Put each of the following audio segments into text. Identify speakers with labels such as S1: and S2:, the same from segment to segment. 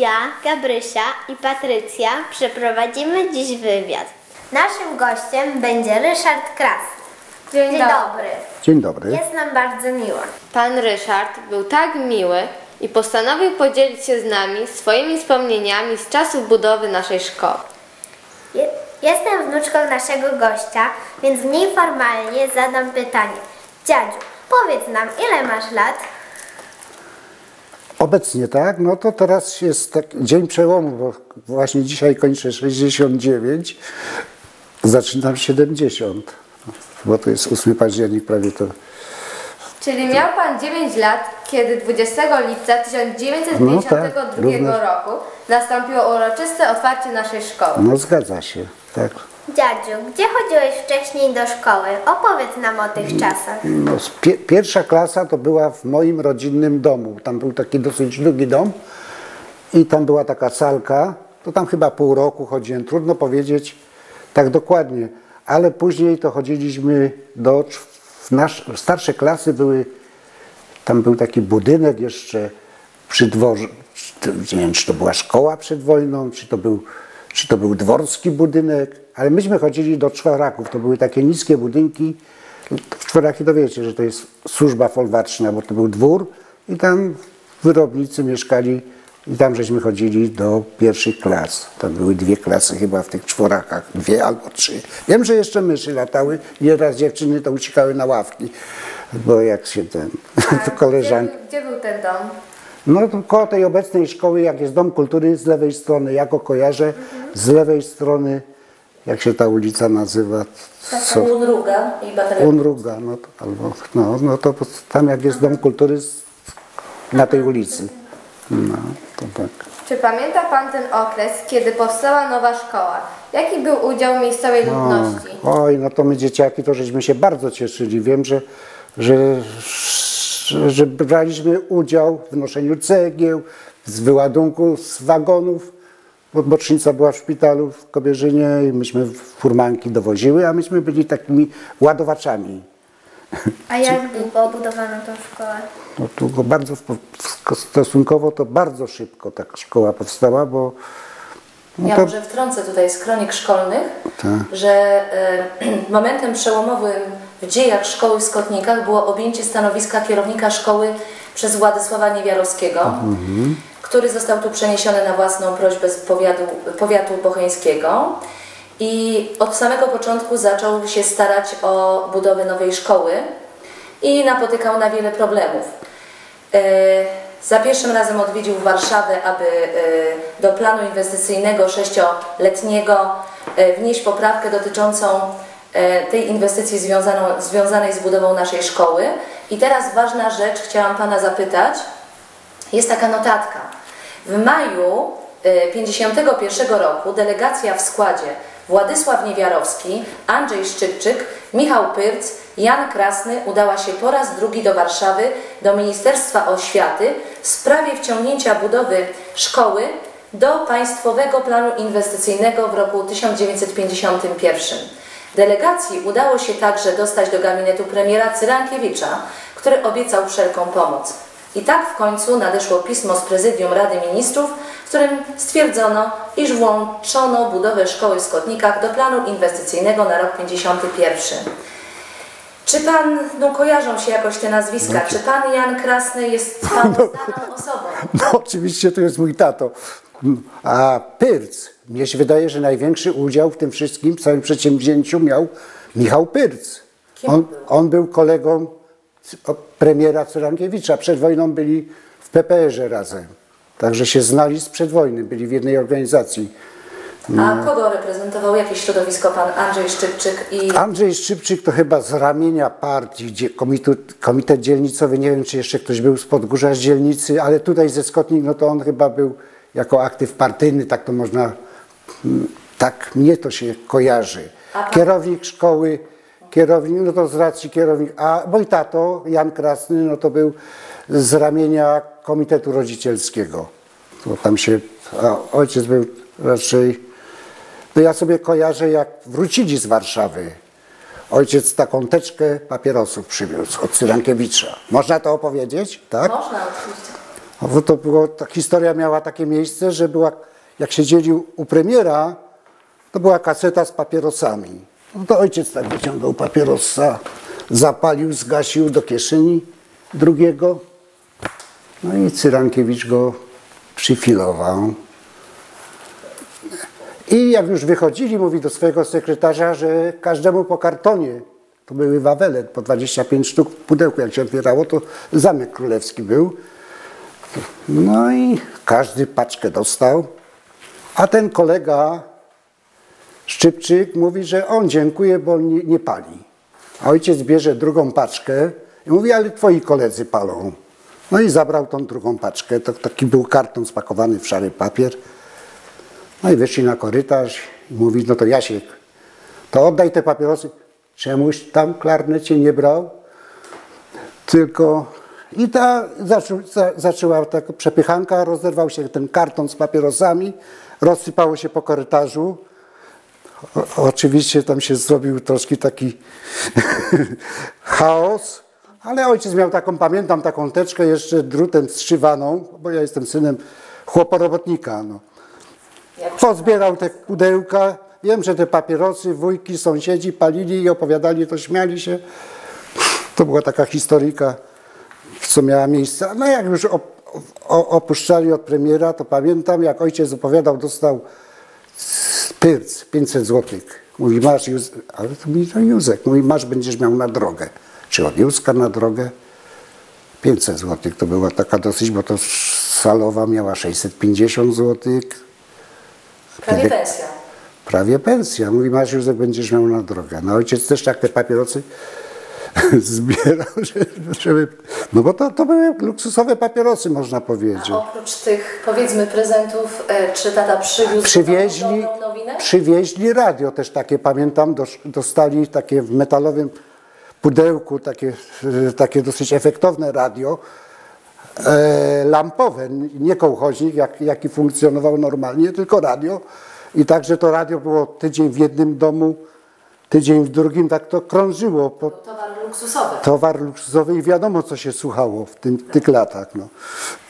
S1: Ja, Gabrysia i Patrycja przeprowadzimy dziś wywiad. Naszym gościem będzie Ryszard Kras.
S2: Dzień
S1: dobry.
S3: Dzień dobry.
S1: Jest nam bardzo miło.
S2: Pan Ryszard był tak miły i postanowił podzielić się z nami swoimi wspomnieniami z czasów budowy naszej szkoły.
S1: Je- Jestem wnuczką naszego gościa, więc mniej formalnie zadam pytanie. Dziadziu, powiedz nam, ile masz lat?
S3: Obecnie tak, no to teraz jest tak dzień przełomu, bo właśnie dzisiaj kończę 69, zaczynam 70, bo to jest 8 październik prawie to.
S2: Czyli miał Pan 9 lat, kiedy 20 lipca 1952
S3: No tak,
S2: roku nastąpiło uroczyste otwarcie naszej szkoły.
S3: No zgadza się, tak.
S1: Dziadziu, gdzie chodziłeś wcześniej do szkoły? Opowiedz nam o tych czasach.
S3: No, pierwsza klasa to była w moim rodzinnym domu. Tam był taki dosyć długi dom i tam była taka salka. To tam chyba pół roku chodziłem, trudno powiedzieć tak dokładnie, ale później to chodziliśmy do. w Nasz, starsze klasy były. Tam był taki budynek jeszcze przy dworze. Nie wiem, czy to była szkoła przed wojną, czy to był, czy to był dworski budynek, ale myśmy chodzili do czworaków. To były takie niskie budynki. W czworaki to wiecie, że to jest służba folwarczna, bo to był dwór i tam wyrobnicy mieszkali i tam żeśmy chodzili do pierwszych klas. Tam były dwie klasy chyba w tych czworakach, dwie albo trzy. Wiem, że jeszcze myszy latały, nieraz dziewczyny to uciekały na ławki, bo jak się ten, to koleżanki.
S2: Gdzie, gdzie był ten dom?
S3: No to koło tej obecnej szkoły, jak jest Dom Kultury z lewej strony, ja go kojarzę, z lewej strony, jak się ta ulica nazywa? Co?
S4: Unruga i bateria.
S3: Unruga, no to, albo, no, no to tam jak jest Dom Kultury na tej ulicy. No, to tak.
S2: Czy pamięta Pan ten okres, kiedy powstała nowa szkoła? Jaki był udział miejscowej ludności?
S3: Oj, no to my dzieciaki to żeśmy się bardzo cieszyli. Wiem, że, że, że, braliśmy udział w noszeniu cegieł, z wyładunku z wagonów, bocznica była w szpitalu w Kobierzynie i myśmy furmanki dowoziły, a myśmy byli takimi ładowaczami.
S1: A jak długo budowano tą szkołę?
S3: No tu go bardzo, stosunkowo to bardzo szybko ta szkoła powstała, bo no
S4: Ja
S3: to,
S4: może wtrącę tutaj z kronik szkolnych,
S3: Tak.
S4: że e, momentem przełomowym w dziejach szkoły w Skotnikach było objęcie stanowiska kierownika szkoły przez Władysława Niewiarowskiego,
S3: Mhm.
S4: Który został tu przeniesiony na własną prośbę z powiatu, powiatu bocheńskiego i od samego początku zaczął się starać o budowę nowej szkoły i napotykał na wiele problemów. E, Za pierwszym razem odwiedził Warszawę, aby e, do planu inwestycyjnego sześcioletniego e, wnieść poprawkę dotyczącą tej inwestycji związaną, związanej z budową naszej szkoły. I teraz ważna rzecz, chciałam Pana zapytać. Jest taka notatka. W maju e, 51 roku delegacja w składzie Władysław Niewiarowski, Andrzej Szczypczyk, Michał Pyrc, Jan Krasny udała się po raz drugi do Warszawy, do Ministerstwa Oświaty w sprawie wciągnięcia budowy szkoły do Państwowego Planu Inwestycyjnego w roku 1951. Delegacji udało się także dostać do gabinetu premiera Cyrankiewicza, który obiecał wszelką pomoc. I tak w końcu nadeszło pismo z prezydium Rady Ministrów, w którym stwierdzono, iż włączono budowę szkoły w Skotnikach do planu inwestycyjnego na rok 51. Czy pan, no kojarzą się jakoś te nazwiska, czy pan Jan Krasny jest panu znaną osobą?
S3: No oczywiście to jest mój tato. A Pyrc, mnie się wydaje, że największy udział w tym wszystkim, w całym przedsięwzięciu miał Michał Pyrc.
S4: Kim
S3: On,
S4: był?
S3: on był kolegą premiera Cyrankiewicza. Przed wojną byli w PPR-ze razem. Także się znali sprzed wojny, byli w jednej organizacji.
S4: A kogo reprezentował jakieś środowisko pan Andrzej Szczypczyk i
S3: Andrzej Szczypczyk to chyba z ramienia partii, gdzie komitet, komitet dzielnicowy, nie wiem czy jeszcze ktoś był z Podgórza z dzielnicy, ale tutaj ze Skotnik, no to on chyba był jako aktyw partyjny, tak to można, tak mnie to się kojarzy.
S4: Pan-
S3: Kierownik szkoły, kierownik, no to z racji kierownik, a mój tato, Jan Krasny, no to był z ramienia komitetu rodzicielskiego. To tam się, a ojciec był raczej no ja sobie kojarzę, jak wrócili z Warszawy. Ojciec taką teczkę papierosów przywiózł od Cyrankiewicza. Można to opowiedzieć? Tak?
S4: Można oczywiście.
S3: No Bo to było, ta historia miała takie miejsce, że była, jak siedzieli u premiera, to była kaseta z papierosami. No to ojciec tak wyciągał papierosa, zapalił, zgasił do kieszeni drugiego. No i Cyrankiewicz go przyfilował. I jak już wychodzili, mówi do swojego sekretarza, że każdemu po kartonie. To były wawele, po 25 sztuk w pudełku. Jak się otwierało, to Zamek Królewski był. No i każdy paczkę dostał. A ten kolega Szczypczyk mówi, że on dziękuję, bo on nie, nie pali. A ojciec bierze drugą paczkę i mówi, ale twoi koledzy palą. No i zabrał tą drugą paczkę. To taki był karton spakowany w szary papier. No i wyszli na korytarz i mówi, no to Jasiek, to oddaj te papierosy. Czemuś tam klarnecie nie brał? Tylko i ta zaczą, za, zaczęła taka przepychanka, rozerwał się ten karton z papierosami, rozsypało się po korytarzu. O, oczywiście tam się zrobił troszkę taki chaos, ale ojciec miał taką, pamiętam taką teczkę jeszcze drutem zszywaną, bo ja jestem synem chłoporobotnika. No. Pozbierał te pudełka. Wiem, że te papierosy, wujki, sąsiedzi palili i opowiadali, to śmiali się. To była taka historyjka, co miała miejsce. No jak już opuszczali od premiera, to pamiętam, jak ojciec opowiadał, dostał pyrc, 500 złotych. Mówi, masz, Józ... ale to mi to Józek. Mówi, masz, będziesz miał na drogę. Czy od Józka na drogę? 500 złotych to była taka dosyć, bo to salowa miała 650 złotych.
S4: Prawie pensja.
S3: Prawie pensja. Mówi, masz Józek, będziesz miał na drogę. No ojciec też tak te papierosy zbierał, żeby. No bo to, to były luksusowe papierosy, można powiedzieć.
S4: A oprócz tych, powiedzmy, prezentów, e, czy tata przywiózł
S3: Przywieźli? Przywieźli radio też takie, pamiętam, dos- dostali takie w metalowym pudełku, takie, e, takie dosyć efektowne radio, e, lampowe, nie kołchoźnik, jak, jaki funkcjonował normalnie, tylko radio. I także to radio było tydzień w jednym domu, tydzień w drugim, tak to krążyło. Po,
S4: luksusowy.
S3: towar luksusowy i wiadomo, co się słuchało w tym, tych latach. No.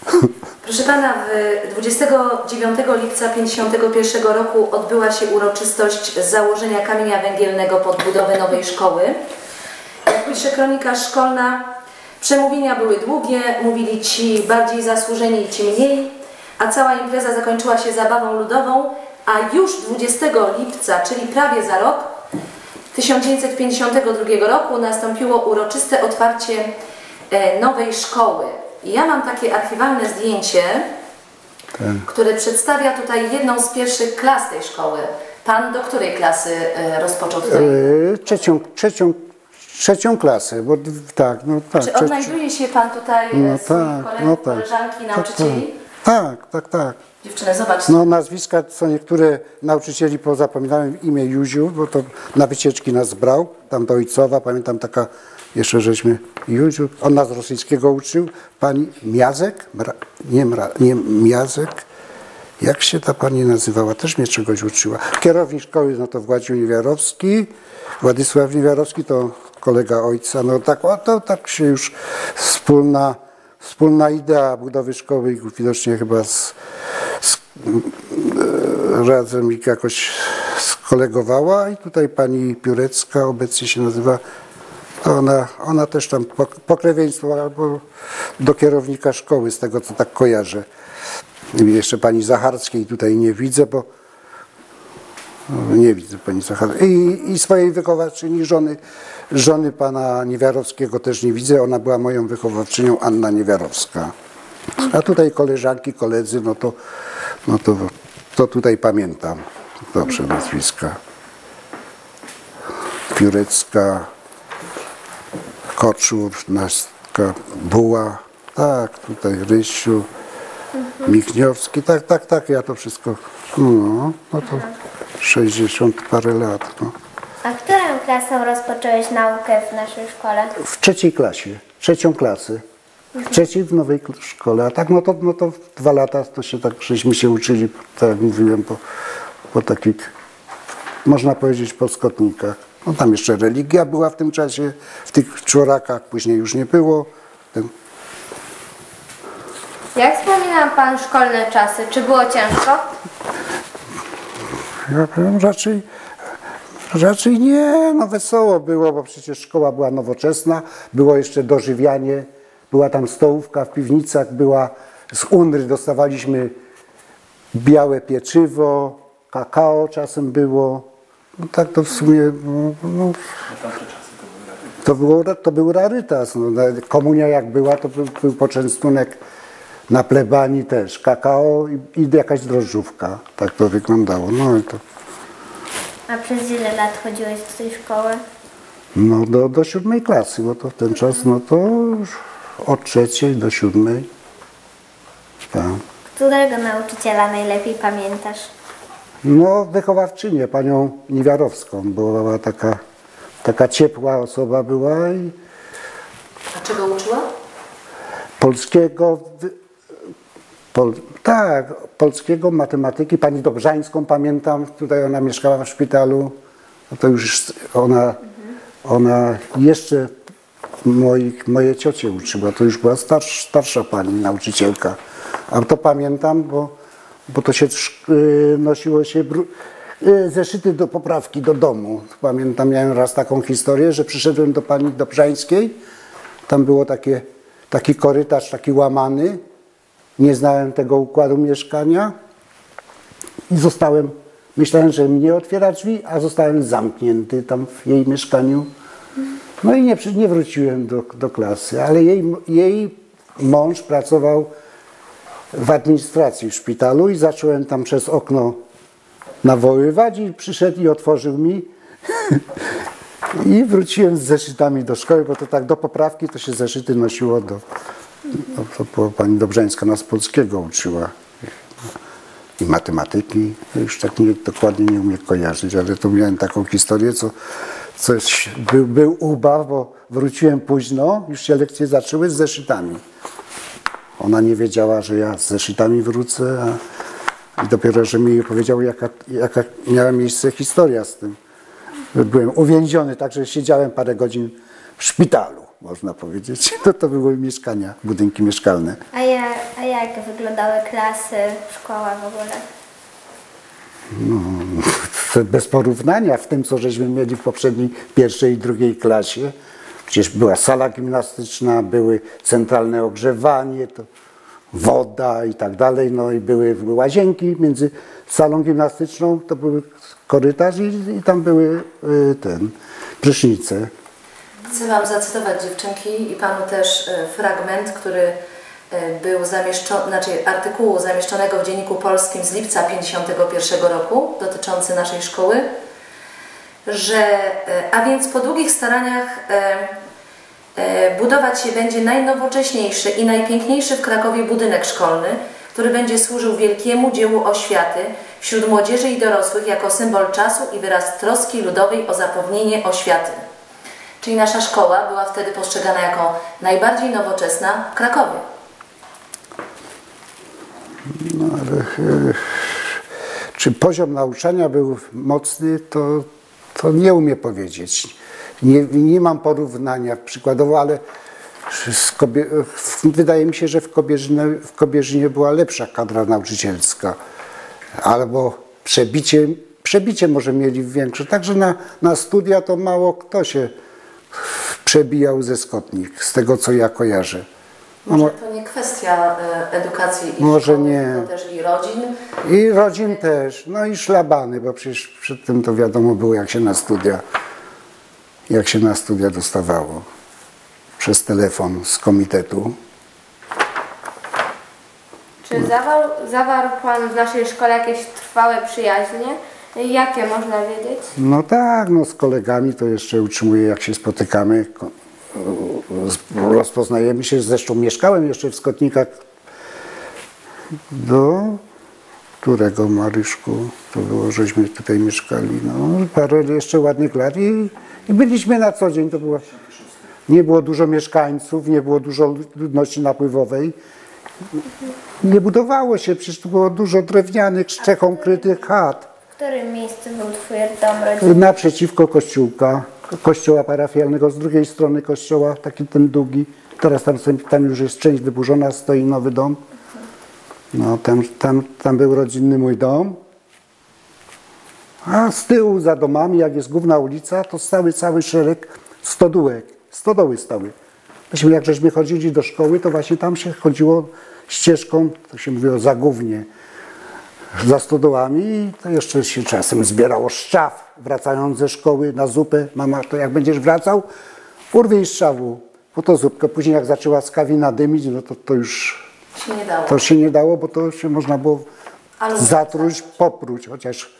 S4: Proszę Pana, w 29 lipca 1951 roku odbyła się uroczystość założenia kamienia węgielnego pod budowę nowej szkoły. Jak pisze kronika szkolna, przemówienia były długie, mówili ci bardziej zasłużeni i ci mniej, a cała impreza zakończyła się zabawą ludową, a już 20 lipca, czyli prawie za rok, 1952 roku nastąpiło uroczyste otwarcie e, nowej szkoły. I ja mam takie archiwalne zdjęcie, które przedstawia tutaj jedną z pierwszych klas tej szkoły. Pan do której klasy e, rozpoczął tutaj?
S3: E, trzecią, trzecią, trzecią klasę, bo tak, no tak.
S4: Czy odnajduje się Pan tutaj
S3: No tak,
S4: kolegów,
S3: no tak.
S4: koleżanki,
S3: Tak,
S4: nauczycieli?
S3: Tak, tak, tak.
S4: Dziewczyny, zobaczcie.
S3: No nazwiska, co niektóre nauczycieli pozapominałem imię Józiu, bo to na wycieczki nas brał, tam do Ojcowa, pamiętam taka, jeszcze żeśmy Józiu, on nas rosyjskiego uczył, pani Miazek, Mra, nie, Mra, nie Miazek, jak się ta pani nazywała, też mnie czegoś uczyła. Kierownik szkoły, no to Władził Niewiarowski, Władysław Niewiarowski to kolega ojca, no tak, o, to tak się już wspólna, wspólna idea budowy szkoły widocznie chyba z, z, e, razem ich jakoś skolegowała i tutaj pani Piórecka obecnie się nazywa, ona, ona też tam pok- pokrewieństwo albo do kierownika szkoły, z tego co tak kojarzę. I jeszcze pani Zacharskiej tutaj nie widzę, bo nie widzę pani Zacharskiej. I, I swojej wychowawczyni, żony, żony pana Niewiarowskiego też nie widzę. Ona była moją wychowawczynią, Anna Niewiarowska. A tutaj koleżanki, koledzy, no to, no to, to tutaj pamiętam dobrze nazwiska. Piórecka, Koczur, Nastka, Buła, tak, tutaj Rysiu, Michniowski, tak, tak, tak, ja to wszystko, no, no to 60 parę lat, no.
S1: A którą klasą rozpocząłeś naukę w naszej szkole?
S3: W trzeciej klasie, trzecią klasę. W trzeciej w nowej szkole, a tak no to, no to w dwa lata to się tak, żeśmy się uczyli, tak jak mówiłem, po, po takich, można powiedzieć, po skotnikach. No tam jeszcze religia była w tym czasie, w tych czworakach, później już nie było. Ten,
S2: Jak wspomina Pan szkolne czasy? Czy było ciężko?
S3: Powiem, raczej, raczej nie, no wesoło było, bo przecież szkoła była nowoczesna, było jeszcze dożywianie, była tam stołówka w piwnicach, była z Unry dostawaliśmy białe pieczywo, kakao czasem było. No tak to w sumie, no, no, to, było, to był rarytas. No, komunia jak była, to był, był poczęstunek na plebanii też. Kakao i, i jakaś drożdżówka. Tak to wyglądało. No, i to,
S1: A przez ile lat chodziłeś do tej szkoły?
S3: no do, do siódmej klasy, bo to w ten czas, no to już od trzeciej do siódmej. Tak.
S1: Którego nauczyciela najlepiej pamiętasz?
S3: No, wychowawczynię, panią Niewiarowską. Była taka, taka ciepła osoba była i
S4: A czego uczyła?
S3: polskiego, pol, tak, polskiego, matematyki, pani Dobrzańską pamiętam, tutaj ona mieszkała w szpitalu, to już ona, ona jeszcze moich, moje ciocie uczyła, to już była starsza, starsza pani nauczycielka, a to pamiętam, bo, bo to się y, nosiło się y, zeszyty do poprawki do domu. Pamiętam, miałem raz taką historię, że przyszedłem do pani Dobrzańskiej, tam było takie, taki korytarz, taki łamany. Nie znałem tego układu mieszkania i zostałem, myślałem, że mnie otwiera drzwi, a zostałem zamknięty tam w jej mieszkaniu. No i nie, nie wróciłem do, do klasy, ale jej, jej mąż pracował w administracji w szpitalu i zacząłem tam przez okno nawoływać i przyszedł i otworzył mi i wróciłem z zeszytami do szkoły, bo to tak do poprawki to się zeszyty nosiło do. Pani Dobrzańska nas polskiego uczyła. I matematyki. Już tak nie, dokładnie nie umiem kojarzyć, ale to miałem taką historię, co coś był, był ubaw, bo wróciłem późno, już się lekcje zaczęły z zeszytami. Ona nie wiedziała, że ja z zeszytami wrócę, a i dopiero, że mi powiedział, jaka, jaka miała miejsce historia z tym. Byłem uwięziony, także siedziałem parę godzin w szpitalu, można powiedzieć. To, to były mieszkania, budynki mieszkalne.
S1: A, ja, a jak wyglądały klasy, szkoła w ogóle?
S3: To Bez porównania w tym, co żeśmy mieli w poprzedniej pierwszej i drugiej klasie. Przecież była sala gimnastyczna, były centralne ogrzewanie, to woda i tak dalej. No i były, były łazienki między salą gimnastyczną, to był korytarz i, i tam były y, ten, prysznice.
S4: Chcę Wam zacytować dziewczynki i Panu też e, fragment, który e, był zamieszczony, znaczy artykułu zamieszczonego w Dzienniku Polskim z lipca 1951 roku dotyczący naszej szkoły, że e, a więc po długich staraniach budować się będzie najnowocześniejszy i najpiękniejszy w Krakowie budynek szkolny, który będzie służył wielkiemu dziełu oświaty wśród młodzieży i dorosłych jako symbol czasu i wyraz troski ludowej o zapewnienie oświaty. Czyli nasza szkoła była wtedy postrzegana jako najbardziej nowoczesna w Krakowie.
S3: No ale e, czy poziom nauczania był mocny, to, to nie umiem powiedzieć. Nie, nie mam porównania przykładowo, ale Kobie, wydaje mi się, że w Kobierzynie, w Kobierzynie była lepsza kadra nauczycielska. Albo przebicie, przebicie może mieli większe. Także na, na studia to mało kto się przebijał ze Skotnik, z tego co ja kojarzę. No,
S4: Może to nie kwestia e, edukacji i
S3: Może
S4: szkoły,
S3: nie.
S4: też i rodzin.
S3: I rodzin też, no i szlabany, bo przecież przed tym to wiadomo było, jak się na studia, jak się na studia dostawało. Przez telefon z komitetu.
S2: Czy zawarł, zawarł Pan w naszej szkole jakieś trwałe przyjaźnie? Jakie można wiedzieć?
S3: No tak, no z kolegami to jeszcze utrzymuję, jak się spotykamy. z- Rozpoznajemy się, zresztą mieszkałem jeszcze w Skotnikach do którego Maryszku to było, żeśmy tutaj mieszkali. No, parę jeszcze ładnych lat i, i byliśmy na co dzień. To było, nie było dużo mieszkańców, nie było dużo ludności napływowej. Nie budowało się, przecież było dużo drewnianych, strzechą krytych chat.
S1: Którym miejscu był Twój dom rodzinny?
S3: Naprzeciwko kościółka, kościoła parafialnego, z drugiej strony kościoła, taki ten długi. Teraz tam, tam już jest część wyburzona, stoi nowy dom. No, tam, tam, tam był rodzinny mój dom. A z tyłu za domami, jak jest główna ulica, to stały cały szereg stodółek. Stodoły stały. Myśmy, jak żeśmy chodzili do szkoły, to właśnie tam się chodziło ścieżką, to się mówiło zagównie, za stodołami i to jeszcze się czasem zbierało szczaw, wracając ze szkoły na zupę. Mama, to jak będziesz wracał, urwij szczawu, po to zupkę. Później jak zaczęła skawina dymić, no to, to już
S4: Się nie dało.
S3: to się nie dało, bo to się można było
S4: Ale-
S3: zatruć, popruć, chociaż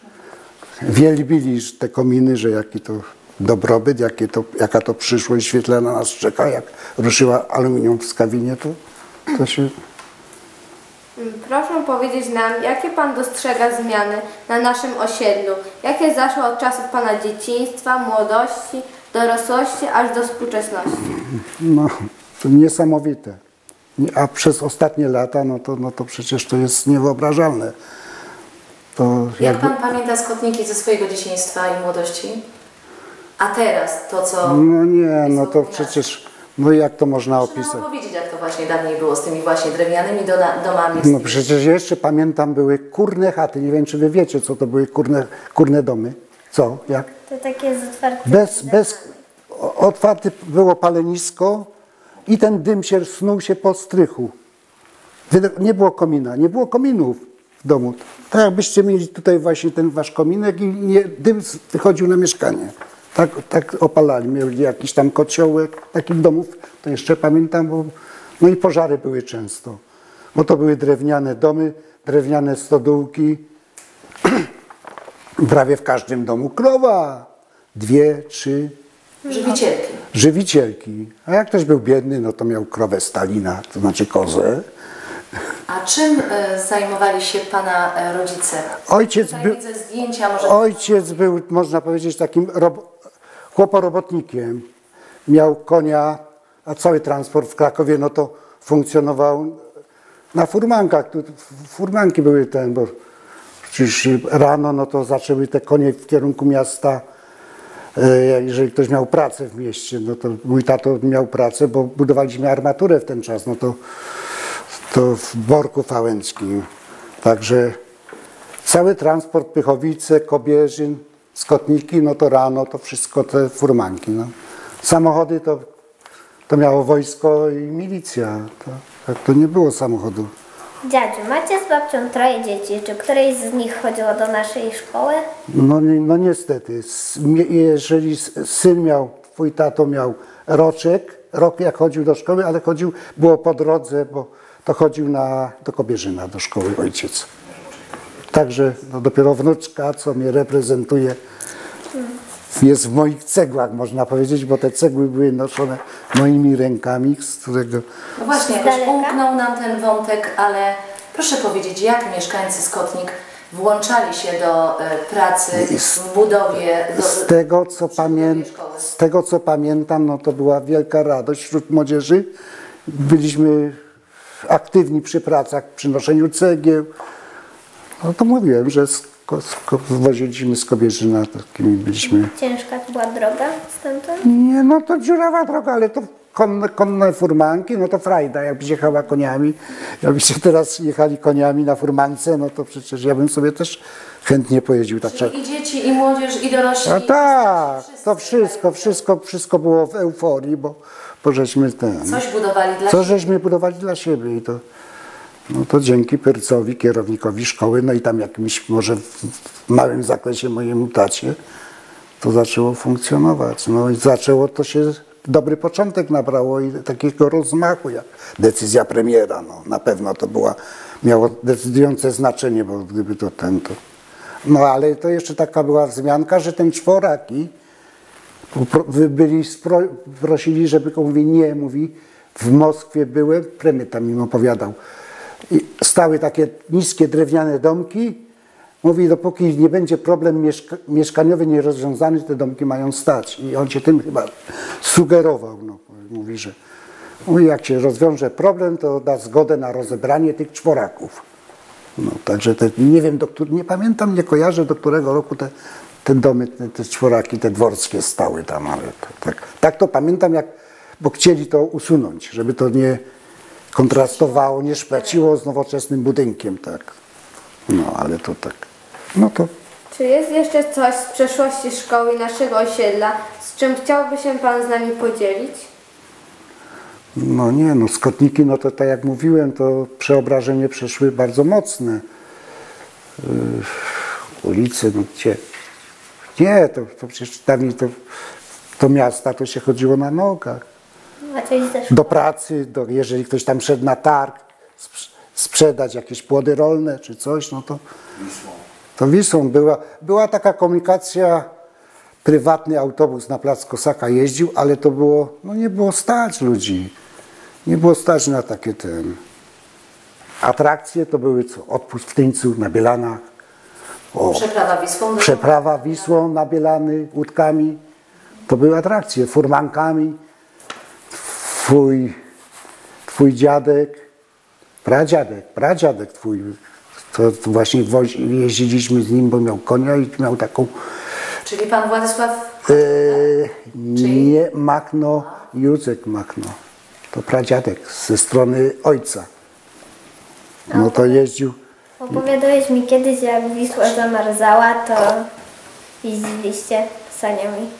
S3: wielbili te kominy, że jaki to dobrobyt, jakie to, jaka to przyszłość świetlna na nas czeka, jak ruszyła aluminium w skawinie, to, to się...
S2: Mm, Proszę powiedzieć nam, jakie Pan dostrzega zmiany na naszym osiedlu? Jakie zaszły od czasów Pana dzieciństwa, młodości, dorosłości, aż do współczesności?
S3: No, to niesamowite. Nie- A przez ostatnie lata, no to, no to przecież to jest niewyobrażalne. To
S4: Jak
S3: jakby,
S4: Pan pamięta skotniki ze swojego dzieciństwa i młodości? A teraz to, co...
S3: no nie, no to
S4: wokół nas.
S3: przecież, no jak to można opisać?
S4: nam opowiedzieć, jak to właśnie dawniej było z tymi właśnie drewnianymi domami.
S3: No przecież jeszcze pamiętam, były kurne chaty. Nie wiem, czy wy wiecie, co to były kurne, kurne domy. Co? Jak?
S1: To takie z otwartymi
S3: Bez, bez, otwarte było palenisko i ten dym się snuł się po strychu. Nie było komina, nie było kominów w domu. Tak jakbyście mieli tutaj właśnie ten wasz kominek i nie, dym wychodził na mieszkanie. Tak, tak opalali, mieli jakiś tam kociołek, takich domów, to jeszcze pamiętam, bo no i pożary były często. Bo to były drewniane domy, drewniane stodółki, prawie w każdym domu krowa, dwie, trzy
S4: Żywicielki.
S3: żywicielki. A jak ktoś był biedny, no to miał krowę Stalina, to znaczy kozę.
S4: A czym e, zajmowali się Pana e, rodzice?
S3: Ojciec
S4: widzę zdjęcia, może...
S3: ojciec był, można powiedzieć, takim rob, chłoporobotnikiem. Miał konia, a cały transport w Krakowie, no to funkcjonował na furmankach. Tu furmanki były ten, bo przecież rano, no to zaczęły te konie w kierunku miasta. E, Jeżeli ktoś miał pracę w mieście, no to mój tato miał pracę, bo budowaliśmy armaturę w ten czas, no to, to w Borku Fałęckim. Także cały transport Pychowice, Kobierzyn, Skotniki, no to rano to wszystko te furmanki. No. Samochody to, to miało wojsko i milicja. To, tak to nie było samochodu.
S1: Dziadziu, macie z babcią troje dzieci. Czy któreś z nich chodziło do naszej szkoły?
S3: No, no niestety, jeżeli syn miał, twój tato miał roczek, rok jak chodził do szkoły, ale chodził, było po drodze, bo to chodził na, do Kobierzyna, do szkoły ojciec. Także no, dopiero wnuczka, co mnie reprezentuje, jest w moich cegłach, można powiedzieć, bo te cegły były noszone moimi rękami, z którego
S4: No właśnie, jakoś umknął nam ten wątek, ale proszę powiedzieć, jak mieszkańcy Skotnik włączali się do e, pracy w budowie... Do,
S3: Z tego, co pamię... z tego, co pamiętam, no to była wielka radość wśród młodzieży. Byliśmy aktywni przy pracach, przy noszeniu cegieł. No to mówiłem, że woziliśmy z Kobierzyna, takimi byliśmy.
S1: Ciężka to była droga stamtąd?
S3: Nie, no to dziurawa droga, ale to konne, konne furmanki, no to frajda, jakbyś jechała koniami. Jakbyście teraz jechali koniami na furmance, no to przecież ja bym sobie też chętnie pojeździł. Tak,
S4: Czyli i dzieci, i młodzież, i dorośli.
S3: A tak, to wszystko, wszystko, wszystko było w euforii, bo, bo żeśmy ten,
S4: Coś budowali dla
S3: co żeśmy budowali dla siebie i to, no to dzięki Pyrcowi, kierownikowi szkoły, no i tam jakimś może w, w małym zakresie mojemu tacie, to zaczęło funkcjonować. No i zaczęło to się, dobry początek nabrało i takiego rozmachu, jak decyzja premiera, no na pewno to była, miało decydujące znaczenie, bo gdyby to ten, to... No ale to jeszcze taka była wzmianka, że ten czworaki, byli, spro, prosili, żeby mówi nie, mówi w Moskwie byłem, premier tam im opowiadał. I stały takie niskie drewniane domki. Mówi, dopóki nie będzie problem mieszka mieszkaniowy nierozwiązany, te domki mają stać. I on się tym chyba sugerował. No, mówi, że mówi, jak się rozwiąże problem, to da zgodę na rozebranie tych czworaków. No, także te, nie wiem, do nie pamiętam, nie kojarzę do którego roku te, te domy, te, te czworaki, te dworskie stały tam, ale tak, tak to pamiętam, jak, bo chcieli to usunąć, żeby to nie, kontrastowało, nie szpeciło z nowoczesnym budynkiem, tak. No, ale to tak. No to
S2: Czy jest jeszcze coś z przeszłości szkoły i naszego osiedla, z czym chciałby się Pan z nami podzielić?
S3: No nie, no skotniki, no to tak jak mówiłem, to przeobrażenie przeszły bardzo mocne. Yy, ulice, no gdzie? Nie, to, to przecież dawniej to, do miasta to się chodziło na nogach.
S1: Ze
S3: Do pracy, do, jeżeli ktoś tam szedł na targ, sprz- sprzedać jakieś płody rolne czy coś, no to to Wisłą była, była taka komunikacja, prywatny autobus na plac Kosaka jeździł, ale to było, no nie było stać ludzi. Nie było stać na takie ten. Atrakcje to były co? Odpust w Tyńcu, na Bielanach. O,
S4: Przeprawa Wisłą.
S3: przeprawa Wisłą na Bielany, łódkami. To były atrakcje, furmankami. Twój, twój dziadek, pradziadek, pradziadek twój, to, to właśnie jeździliśmy z nim, bo miał konia i miał taką
S4: Czyli pan Władysław
S3: e, nie Makno, Józek Makno. To pradziadek ze strony ojca. No to jeździł.
S1: Opowiadałeś mi kiedyś, jak Wisła zamarzała, to jeździliście saniami.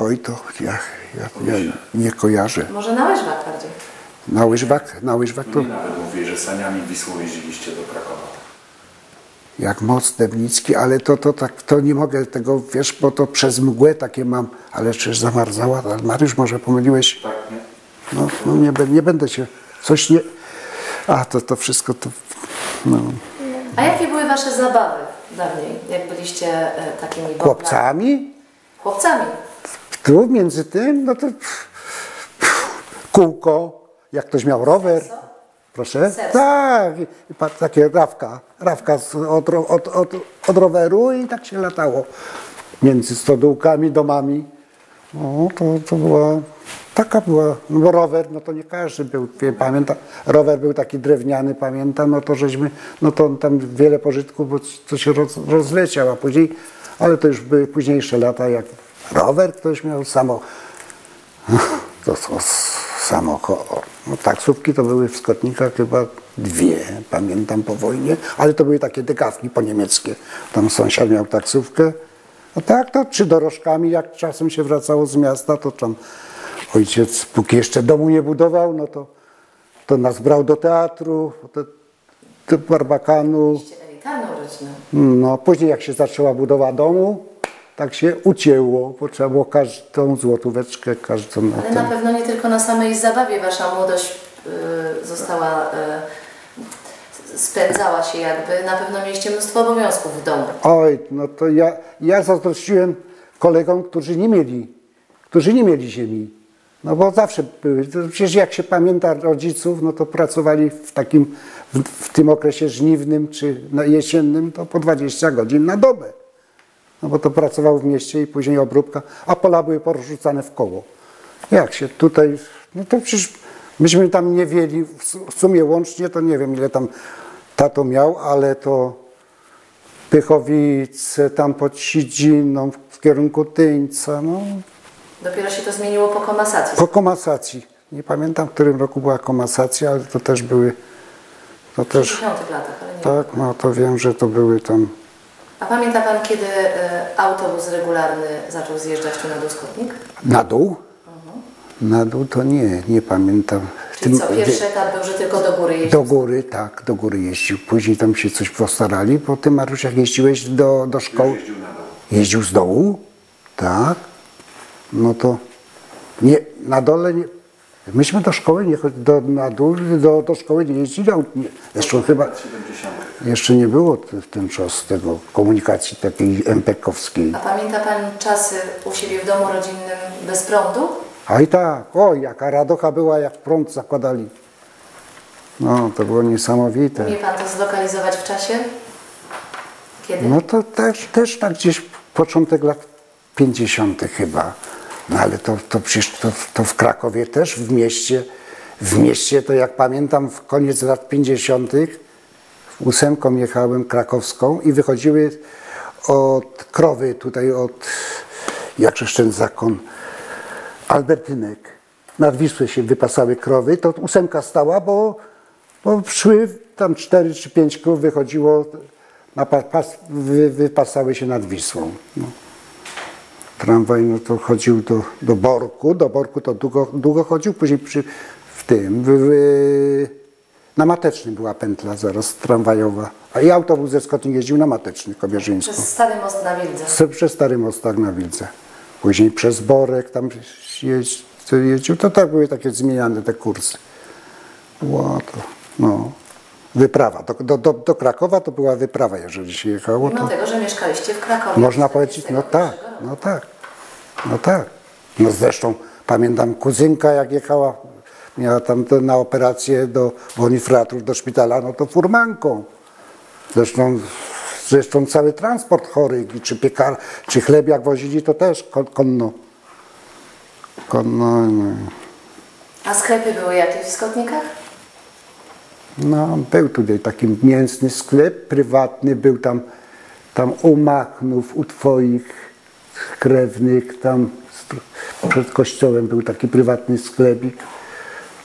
S3: Oj, to ja, ja, ja nie kojarzę.
S4: może na łyżwach bardziej.
S3: Na łyżwach, na łyżwach to
S5: Mi nawet mówi, że saniami Wisłą jeździliście do Krakowa.
S3: Jak moc Dębnicki, ale to, to tak, to nie mogę tego, wiesz, bo to przez mgłę takie mam, ale przecież zamarzała. Ale Mariusz, może pomyliłeś?
S5: Tak, nie?
S3: No, no nie, nie będę się, coś nie, a to, to wszystko to, no,
S4: A jakie były wasze zabawy dawniej, jak byliście e, takimi
S3: chłopcami,
S4: Chłopcami.
S3: tu między tym, no to kółko, jak ktoś miał rower, proszę,
S4: Serce.
S3: tak, takie rawka, rawka z, od, od, od, od roweru i tak się latało między stodółkami, domami. No, to, to była, taka była, no bo rower, no to nie każdy był, pamiętam, rower był taki drewniany, pamiętam, no to żeśmy, no to tam wiele pożytków, bo to się roz, rozleciał, a później, ale to już były późniejsze lata, jak rower ktoś miał, samo, to, to samochód, no taksówki to były w Skotnikach chyba dwie, pamiętam po wojnie, ale to były takie dekawki po niemieckie, tam sąsiad miał taksówkę, no tak, to czy dorożkami, jak czasem się wracało z miasta, to tam ojciec, póki jeszcze domu nie budował, no to, to nas brał do teatru, do, do barbakanu. No, później jak się zaczęła budowa domu, tak się ucięło, bo trzeba było każdą złotóweczkę, każdą
S4: Ale na pewno nie tylko na samej zabawie wasza młodość y, została, y, spędzała się jakby. Na pewno mieliście mnóstwo obowiązków w domu.
S3: Oj, no to ja, ja zazdrościłem kolegom, którzy nie mieli, którzy nie mieli ziemi. No bo zawsze były, przecież jak się pamięta rodziców, no to pracowali w takim, w, w tym okresie żniwnym czy jesiennym, to po 20 godzin na dobę. No bo to pracował w mieście i później obróbka, a pola były porzucane w koło. Jak się tutaj, no to przecież myśmy tam nie wiedzieli, w su- w sumie łącznie to nie wiem ile tam tato miał, ale to Pychowice, tam pod Sidziną, w kierunku Tyńca, no
S4: Dopiero się to zmieniło po komasacji.
S3: po komasacji. Nie pamiętam w którym roku była komasacja, ale to też były, to
S4: W
S3: też,
S4: 60 latach, ale nie.
S3: tak, no to wiem, że to były tam,
S4: A pamięta pan, kiedy y, autobus regularny zaczął zjeżdżać tu na Doskotnik?
S3: na dół? Na dół to nie, nie pamiętam.
S4: Czyli co,
S3: Tym-
S4: pierwszy etap był, że tylko do góry jeździł?
S3: Do góry, tak, do góry jeździł. Później tam się coś postarali, bo ty Mariusz jak jeździłeś do, do szkoły,
S5: Jeździł na dół.
S3: jeździł z dołu, tak, no to nie, na dole nie, myśmy do szkoły nie chodzi, do, na dół, do, do szkoły nie jeździli, jeszcze chyba,
S5: Lat 70.
S3: jeszcze nie było w ten czas tego komunikacji takiej empekowskiej.
S4: A pamięta pan czasy u siebie w domu rodzinnym bez prądu?
S3: A i tak, o jaka radocha była, jak prąd zakładali. No, to było niesamowite.
S4: Umie pan to zlokalizować w czasie? Kiedy?
S3: No to też, też tak gdzieś początek lat 50. chyba. No ale to, to przecież to, to w Krakowie też w mieście, w mieście to jak pamiętam w koniec lat 50. ósemką jechałem krakowską i wychodziły od krowy tutaj od, jakżeż ten zakon, Albertynek. nad Wisłę się wypasały krowy, to ósemka stała, bo, bo szły tam cztery czy pięć krów wychodziło, na pa, pas, wy, wypasały się nad Wisłą. No. Tramwaj no to chodził do, do Borku, do Borku to długo, długo chodził, później przy, w tym, w, w, na Matecznym była pętla zaraz tramwajowa, a i autobus ze Skotni jeździł na Mateczny, Kobierzyńską.
S4: Przez Stary Most na Wildze.
S3: Przez Stary Mostak na Wilce. Później przez Borek tam jeździł. To tak były takie zmieniane te kursy. Było to, no, wyprawa. Do, do, do, do Krakowa to była wyprawa, jeżeli się jechało.
S4: Mimo
S3: To
S4: tego, że mieszkaliście w Krakowie.
S3: można powiedzieć, no
S4: 41
S3: tak, no tak, no tak. No zresztą pamiętam kuzynka jak jechała, miała tam na operację do Bonifratów, do szpitala, no to furmanką. Zresztą, zresztą cały transport chorych, czy piekar, czy chleb jak wozili, to też kon, konno. Konno, no.
S4: A sklepy były jakieś w Skotnikach?
S3: No, był tutaj taki mięsny sklep prywatny, był tam, tam u Machnów, u Twoich krewnych, tam przed kościołem był taki prywatny sklepik.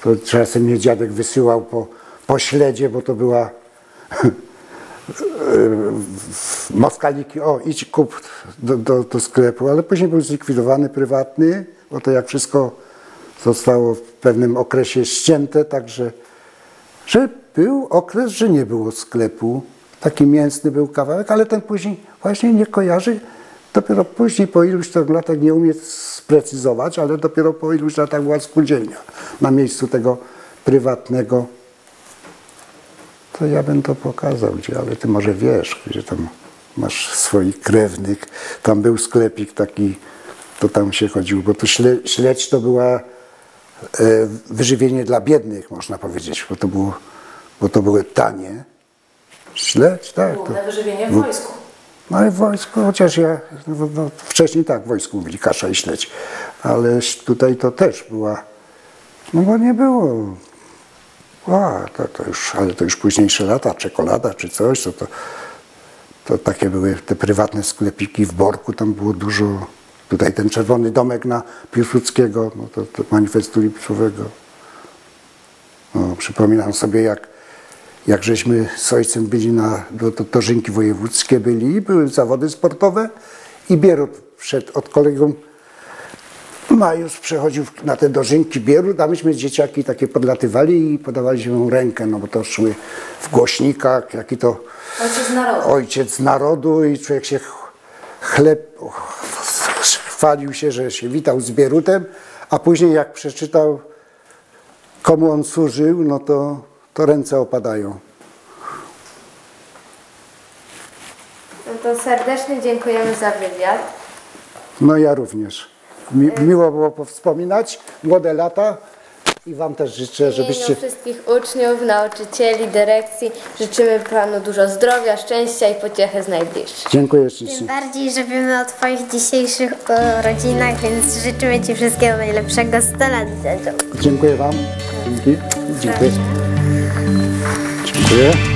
S3: To czasem mnie dziadek wysyłał po, po śledzie, bo to była Moskaliki, o idź kup do, do, do sklepu, ale później był zlikwidowany prywatny, bo to jak wszystko zostało w pewnym okresie ścięte, także że był okres, że nie było sklepu. Taki mięsny był kawałek, ale ten później właśnie nie kojarzy. Dopiero później po iluś tam latach nie umie sprecyzować, ale dopiero po iluś latach była spółdzielnia na miejscu tego prywatnego. To ja bym to pokazał gdzie, ale ty może wiesz, gdzie tam masz swoich krewnych. Tam był sklepik taki, to tam się chodziło, bo to śle, śledź to była e, wyżywienie dla biednych, można powiedzieć, bo to, było, bo to były tanie. Śledź, tak. To,
S4: wyżywienie w wojsku.
S3: no i w wojsku, chociaż ja, no, no, wcześniej tak, w wojsku mówili kasza i śledź, ale tutaj to też była, no bo nie było, a, to, to już, ale to już późniejsze lata, czekolada czy coś, to, to, to takie były te prywatne sklepiki w Borku, tam było dużo, tutaj ten czerwony domek na Piłsudskiego, no to, to manifestu lipcowego. No, przypominam sobie, jak, jak żeśmy z ojcem byli na do, do, dożynki wojewódzkie byli, były zawody sportowe i Bierut wszedł od kolegą Majusz przechodził na te dożynki Bierut, a myśmy dzieciaki takie podlatywali i podawaliśmy mu rękę, no bo to szły w głośnikach, jaki to
S4: Ojciec narodu.
S3: ojciec narodu i człowiek się ch- chleb, chwalił się, że się witał z Bierutem, a później jak przeczytał komu on służył, no to, to ręce opadają.
S2: No to serdecznie dziękujemy za wywiad.
S3: No ja również. Mi, miło było powspominać młode lata i Wam też życzę, żebyście...
S2: wszystkich uczniów, nauczycieli, dyrekcji życzymy Panu dużo zdrowia, szczęścia i pociechy z najbliższych.
S3: Dziękuję
S1: Tym
S3: ślicznie.
S1: bardziej, że wiemy o Twoich dzisiejszych e, rodzinach, więc życzymy Ci wszystkiego najlepszego. 100 lat dziadzio.
S3: Dziękuję Wam. Dzięki. Dziękuję. Dziękuję.